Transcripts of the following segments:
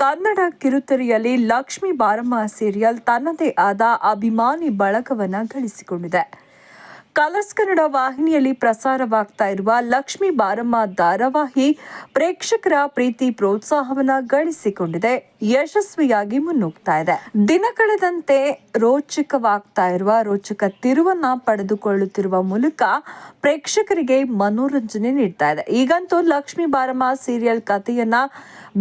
ಕನ್ನಡ ಕಿರುತೆರೆಯಲ್ಲಿ ಲಕ್ಷ್ಮೀ ಬಾರಮ್ಮ ಸೀರಿಯಲ್ ತನ್ನದೇ ಆದ ಅಭಿಮಾನಿ ಬಳಗವನ್ನ ಗಳಿಸಿಕೊಂಡಿದೆ. ಕಲರ್ಸ್ ಕನ್ನಡ ವಾಹಿನಿಯಲ್ಲಿ ಪ್ರಸಾರವಾಗ್ತಾ ಇರುವ ಲಕ್ಷ್ಮಿ ಬಾರಮ್ಮ ಧಾರಾವಾಹಿ ಪ್ರೇಕ್ಷಕರ ಪ್ರೀತಿ ಪ್ರೋತ್ಸಾಹವನ್ನ ಗಳಿಸಿಕೊಂಡಿದೆ. ಯಶಸ್ವಿಯಾಗಿ ಮುನ್ನುಗ್ತಾ ಇದೆ. ದಿನ ಕಳೆದಂತೆ ರೋಚಕವಾಗ್ತಾ ಇರುವ, ರೋಚಕ ತಿರುವನ್ನ ಪಡೆದುಕೊಳ್ಳುತ್ತಿರುವ ಮೂಲಕ ಪ್ರೇಕ್ಷಕರಿಗೆ ಮನೋರಂಜನೆ ನೀಡ್ತಾ ಇದೆ. ಈಗಂತೂ ಲಕ್ಷ್ಮಿ ಬಾರಮ್ಮ ಸೀರಿಯಲ್ ಕಥೆಯನ್ನ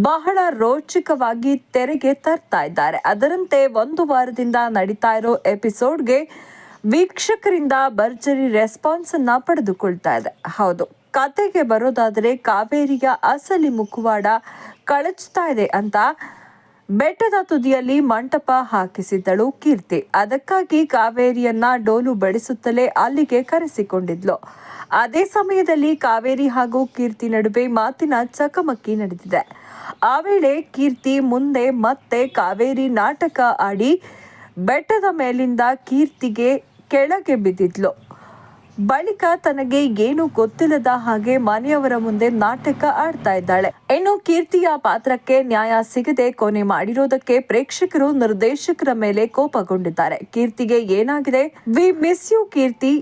ಬಹಳ ರೋಚಕವಾಗಿ ತೆರೆಗೆ ತರ್ತಾ ಇದ್ದಾರೆ. ಅದರಂತೆ ಒಂದು ವಾರದಿಂದ ನಡೀತಾ ಇರೋ ಎಪಿಸೋಡ್ಗೆ ವೀಕ್ಷಕರಿಂದ ಭರ್ಜರಿ ರೆಸ್ಪಾನ್ಸ್ ಅನ್ನ ಪಡೆದುಕೊಳ್ತಾ ಇದೆ. ಹೌದು, ಕತೆಗೆ ಬರೋದಾದರೆ ಕಾವೇರಿಯ ಅಸಲಿ ಮುಖವಾಡ ಕಳಚ್ತಾ ಇದೆ ಅಂತ ಬೆಟ್ಟದ ತುದಿಯಲ್ಲಿ ಮಂಟಪ ಹಾಕಿಸಿದ್ದಳು ಕೀರ್ತಿ. ಅದಕ್ಕಾಗಿ ಕಾವೇರಿಯನ್ನ ಡೋಲು ಬಡಿಸುತ್ತಲೇ ಅಲ್ಲಿಗೆ ಕರೆಸಿಕೊಂಡಿದ್ಲು. ಅದೇ ಸಮಯದಲ್ಲಿ ಕಾವೇರಿ ಹಾಗೂ ಕೀರ್ತಿ ನಡುವೆ ಮಾತಿನ ಚಕಮಕಿ ನಡೆದಿದೆ. ಆ ವೇಳೆ ಕೀರ್ತಿ ಮುಂದೆ ಮತ್ತೆ ಕಾವೇರಿ ನಾಟಕ ಆಡಿ ಬೆಟ್ಟದ ಮೇಲಿಂದ ಕೀರ್ತಿಗೆ ಕೆಳಗೆ ಬಿದ್ದಿದ್ಲು. ಬಳಿಕ ತನಗೆ ಏನು ಗೊತ್ತಿಲ್ಲದ ಹಾಗೆ ಮನೆಯವರ ಮುಂದೆ ನಾಟಕ ಆಡ್ತಾ ಇದ್ದಾಳೆ. ಇನ್ನು ಕೀರ್ತಿಯ ಪಾತ್ರಕ್ಕೆ ನ್ಯಾಯ ಸಿಗದೆ ಕೊನೆ ಮಾಡಿರೋದಕ್ಕೆ ಪ್ರೇಕ್ಷಕರು ನಿರ್ದೇಶಕರ ಮೇಲೆ ಕೋಪಗೊಂಡಿದ್ದಾರೆ. ಕೀರ್ತಿಗೆ ಏನಾಗಿದೆ? We miss you Keerthi.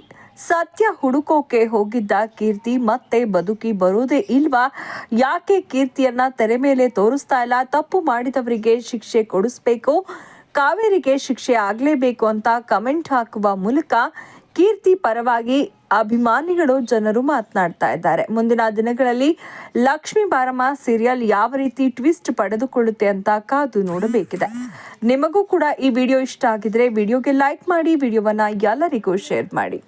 ಸತ್ಯ ಹುಡುಕೋಕೆ ಹೋಗಿದ್ದ ಕೀರ್ತಿ ಮತ್ತೆ ಬದುಕಿ ಬರೋದೇ ಇಲ್ವಾ? ಯಾಕೆ ಕೀರ್ತಿಯನ್ನ ತೆರೆ ಮೇಲೆ ತೋರಿಸ್ತಾ ಇಲ್ಲ? ತಪ್ಪು ಮಾಡಿದವರಿಗೆ ಶಿಕ್ಷೆ ಕೊಡಿಸ್ಬೇಕು. ಕಾವೇರಿಗೆ ಶಿಕ್ಷೆ ಆಗಲೇಬೇಕು ಅಂತ ಕಮೆಂಟ್ ಹಾಕುವ ಮೂಲಕ ಕೀರ್ತಿ ಪರವಾಗಿ ಅಭಿಮಾನಿಗಳು ಜನರು ಮಾತನಾಡ್ತಾ ಇದ್ದಾರೆ. ಮುಂದಿನ ದಿನಗಳಲ್ಲಿ ಲಕ್ಷ್ಮಿ ಬಾರಮ್ಮ ಸೀರಿಯಲ್ ಯಾವ ರೀತಿ ಟ್ವಿಸ್ಟ್ ಪಡೆದುಕೊಳ್ಳುತ್ತೆ ಅಂತ ಕಾದು ನೋಡಬೇಕಿದೆ. ನಿಮಗೂ ಕೂಡ ಈ ವಿಡಿಯೋ ಇಷ್ಟ ಆಗಿದ್ರೆ ವಿಡಿಯೋಗೆ ಲೈಕ್ ಮಾಡಿ ವಿಡಿಯೋವನ್ನ ಎಲ್ಲರಿಗೂ ಶೇರ್ ಮಾಡಿ.